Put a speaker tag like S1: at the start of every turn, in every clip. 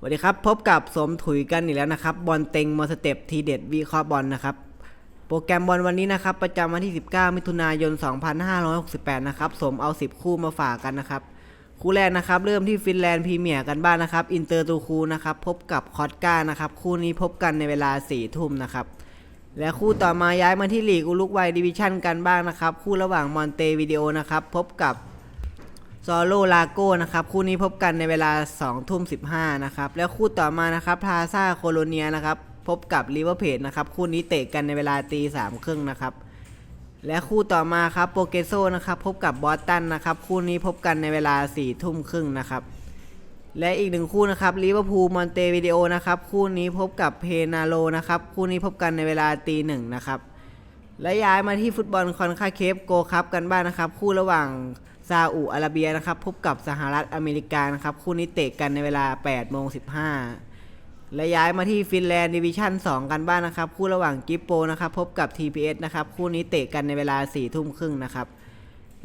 S1: สวัสดีครับ พบกับสมถุยกันอีกแล้วนะครับ บอลเต็งมอสเต็ปทีเด็ดวีเคราะห์บอลนะครับ โปรแกรมบอลวันนี้นะครับ ประจำวันที่ 19 มิถุนายน 2568 นะครับ สมเอา 10 คู่มาฝากกันนะครับ คู่แรกนะครับ เริ่มที่ฟินแลนด์พรีเมียร์กันบ้างนะครับ อินเตอร์ตูคูนะครับ พบกับคอสกานะครับ คู่นี้พบกันในเวลา 4 ทุ่มนะครับ และคู่ต่อมาย้ายมาที่ลีกอุลุกวัยดิวิชั่นกันบ้างนะครับ คู่ระหว่างมอนเตวิดีโอนะครับ พบกับ ซอโลลาโก้นะครับคู่นี้พบกันในเวลา2ทุ่ม15นะครับแล้วคู่ต่อมานะครับพาซาโคโลเนียนะครับพบกับลิเวอร์เพจนะครับคู่นี้เตะกันในเวลาตีสามครึ่งนะครับและคู่ต่อมาครับโปเกโซนะครับพบกับบอสตันนะครับคู่นี้พบกันในเวลา4ทุ่มครึ่งนะครับและอีกหนึ่งคู่นะครับลิเวอร์พูลมอนเตวิดีโอนะครับคู่นี้พบกับเพนาโลนะครับคู่นี้พบกันในเวลาตีหนึ่งนะครับและย้ายมาที่ฟุตบอลคอนคาเคฟโกคัพกันบ้างนะครับ คู่ระหว่าง ซาอุอาระเบียนะครับ พบกับสหรัฐอเมริกานะครับ คู่นี้เตะกันในเวลา8โมง15 และย้ายมาที่ฟินแลนด์ดิวิชั่น 2 กันบ้างนะครับ คู่ระหว่างกิปโปนะครับ พบกับ TPS นะครับ คู่นี้เตะกันในเวลา4ทุ่มครึ่งนะครับ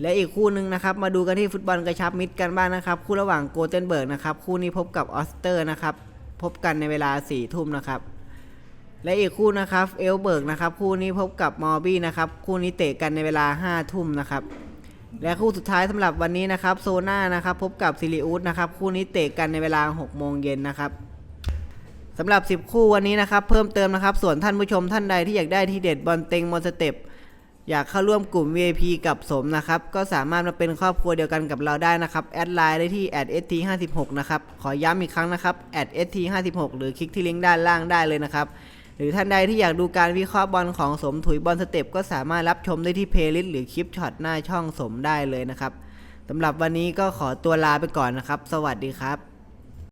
S1: และอีกคู่หนึ่งนะครับมาดูกันที่ฟุตบอลกระชับมิตรกันบ้างนะครับ คู่ระหว่างโกเทนเบิร์กนะครับคู่นี้พบกับออสเตอร์นะครับพบกันในเวลา4ทุ่มนะครับและอีกคู่นะครับเอลเบิร์กนะครับคู่นี้พบกับมอร์บี้นะครับคู่นี้เตะกันในเวลา5ทุ่มนะครับ และคู่สุดท้ายสำหรับวันนี้นะครับโซน่านะครับพบกับซิลิอุสนะครับคู่นี้เตะกันในเวลา6โมงเย็นนะครับสำหรับ 10 คู่วันนี้นะครับเพิ่มเติมนะครับส่วนท่านผู้ชมท่านใดที่อยากได้ที่เด็ดบอลเต็งมอนสเต็ปอยากเข้าร่วมกลุ่ม VIP กับสมนะครับ ก็สามารถมาเป็นครอบครัวเดียวกันกับเราได้นะครับ แอดไลน์ได้ที่ @st56 นะครับ ขอย้ำอีกครั้งนะครับ @st56 หรือคลิกที่ลิงก์ด้านล่างได้เลยนะครับ หรือท่านใดที่อยากดูการวิเคราะห์บอลของสมถุยบอลสเต็ปก็สามารถรับชมได้ที่เพลย์ลิสต์หรือคลิปช็อตหน้าช่องสมได้เลยนะครับสำหรับวันนี้ก็ขอตัวลาไปก่อนนะครับ สวัสดีครับ